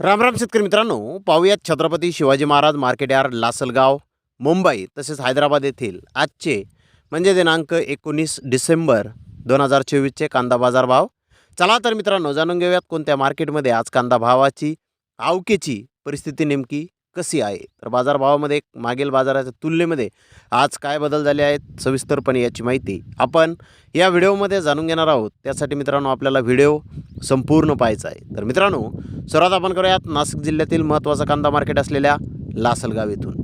राम राम शेतकरी मित्रांनो पाहूयात छत्रपती शिवाजी महाराज मार्केट यार्ड लासलगाव मुंबई तसेच हैदराबाद येथील आजचे म्हणजे दिनांक एकोणीस डिसेंबर दोन हजार चोवीसचे कांदा बाजार भाव चला तर मित्रांनो जाणून घेऊयात कोणत्या मार्केटमध्ये आज कांदा भावाची आवकेची परिस्थिती नेमकी. कशी आहे? तर बाजारभावामध्ये मागील बाजाराच्या तुलनेमध्ये आज काय बदल झाले आहेत सविस्तरपणे याची माहिती आपण या व्हिडिओमध्ये जाणून घेणार आहोत. त्यासाठी मित्रांनो आपल्याला व्हिडिओ संपूर्ण पाहायचा आहे. तर मित्रांनो सर्वात आपण करूयात. नाशिक जिल्ह्यातील महत्त्वाचा कांदा मार्केट असलेल्या लासलगाव येथून.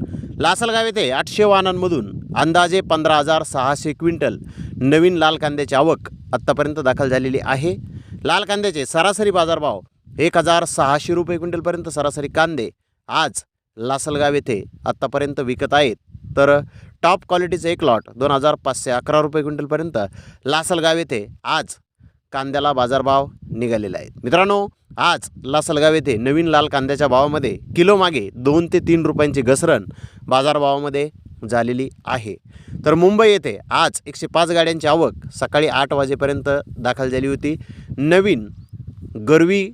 लासलगाव येथे आठशे वाहनांमधून अंदाजे पंधरा हजार सहाशे क्विंटल नवीन लाल कांद्याची आवक आत्तापर्यंत दाखल झालेली आहे. लाल कांद्याचे सरासरी बाजारभाव एक हजार सहाशे रुपये क्विंटलपर्यंत सरासरी कांदे आज लासलगाव येथे आत्तापर्यंत विकत आहेत. तर टॉप क्वालिटीचे एक लॉट दोन हजार पाचशे अकरा रुपये क्विंटलपर्यंत लासलगाव येथे आज कांद्याला बाजारभाव निघालेला आहे मित्रांनो आज लासलगाव येथे नवीन लाल कांद्याच्या भावामध्ये किलो मागे दोन ते तीन रुपयांची घसरण बाजारभावामध्ये झालेली आहे. तर मुंबई येथे आज एकशे पाच गाड्यांची आवक सकाळी आठ वाजेपर्यंत दाखल झाली होती. नवीन गरवी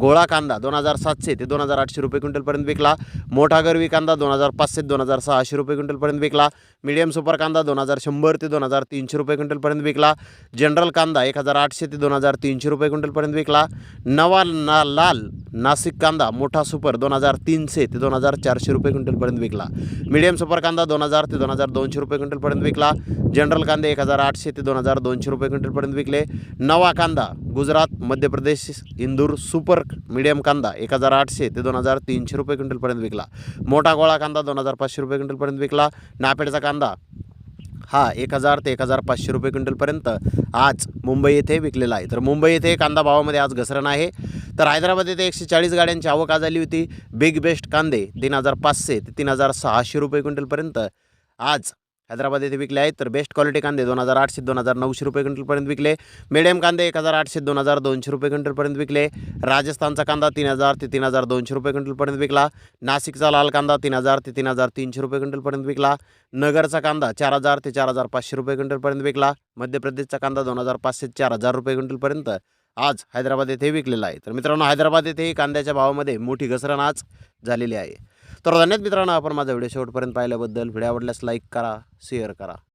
गोळा कांदा दोन हजार सातशे ते दोन हजार आठशे रुपये क्विंटलपर्यंत विकला. मोठा गरवी कांदा दोन हजार पाचशे ते दोन हजार सहाशे रुपये क्विंटलपर्यंत विकला. मीडियम सुपर कांदा दोन हजार शंभर ते दोन हजार तीनशे रुपये क्विंटलपर्यंत विकला. जनरल कांदा एक हजार आठशे ते दोन हजार तीनशे रुपये क्विंटलपर्यंत विकला. नवा ना लाल नाशिक कांदा मोठा सुपर दोन हजार तीनशे ते दोन हजार चारशे रुपये क्विंटलपर्यंत विकला. मीडियम सुपर कांदा दोन हजार ते दोन हजार दोनशे रुपये क्विंटलपर्यंत विकला. जनरल कांदे एक हजार आठशे ते दोन हजार दोनशे रुपये क्विंटलपर्यंत विकले. नवा कांदा गुजरात मध्य प्रदेश इंदूर सुपर मीडियम कांदा एक हजार आठशे ते दोन हजार तीनशे रुपये क्विंटलपर्यंत विकला. मोठा गोळा कांदा दोन हजार पाचशे रुपये क्विंटलपर्यंत विकला. नापेडचा कांदा हा एक हजार ते एक हजार पाचशे रुपये क्विंटलपर्यंत आज मुंबई येथे विकलेला आहे. तर मुंबई येथे कांदा भावामध्ये आज घसरण आहे. तर हैदराबाद येथे एकशे चाळीस गाड्यांची आवक आज आली होती. बिग बेस्ट कांदे तीन हजार पाचशे ते तीन हजार सहाशे रुपये क्विंटलपर्यंत आज हैदराबाद येथे विकले आहेत. तर बेस्ट क्वालिटी कांदे दोन हजार आठशे दोन हजार नऊशे रुपये क्विंटलपर्यंत विकले. मिडियम कांदे एक हजार आठशे दोन हजार दोनशे रुपये क्विंटलपर्यंत विकले. राजस्थानचा कांदा तीन हजार ते तीन हजार दोनशे रुपये क्विंटलपर्यंत विकला. नाशिकचा लाल कांदा तीन हजार ते तीन हजार तीनशे रुपये क्विंटलपर्यंत विकला. नगरचा कांदा चार हजार ते चार हजार पाचशे रुपये क्विंटलपर्यंत विकला. मध्य प्रदेशचा कांदा दोन हजार पाचशे चार हजार रुपये क्विंटलपर्यंत आज हैदराबाद येथे विकलेला आहे. तर मित्रांनो हैदराबाद येथे कांद्याच्या भावामध्ये मोठी घसरण आज झालेली आहे. तर धन्यवाद मित्रांनो आपण माझा व्हिडिओ शेवटपर्यंत पाहिल्याबद्दल. व्हिडिओ आवडल्यास लाईक करा शेअर करा.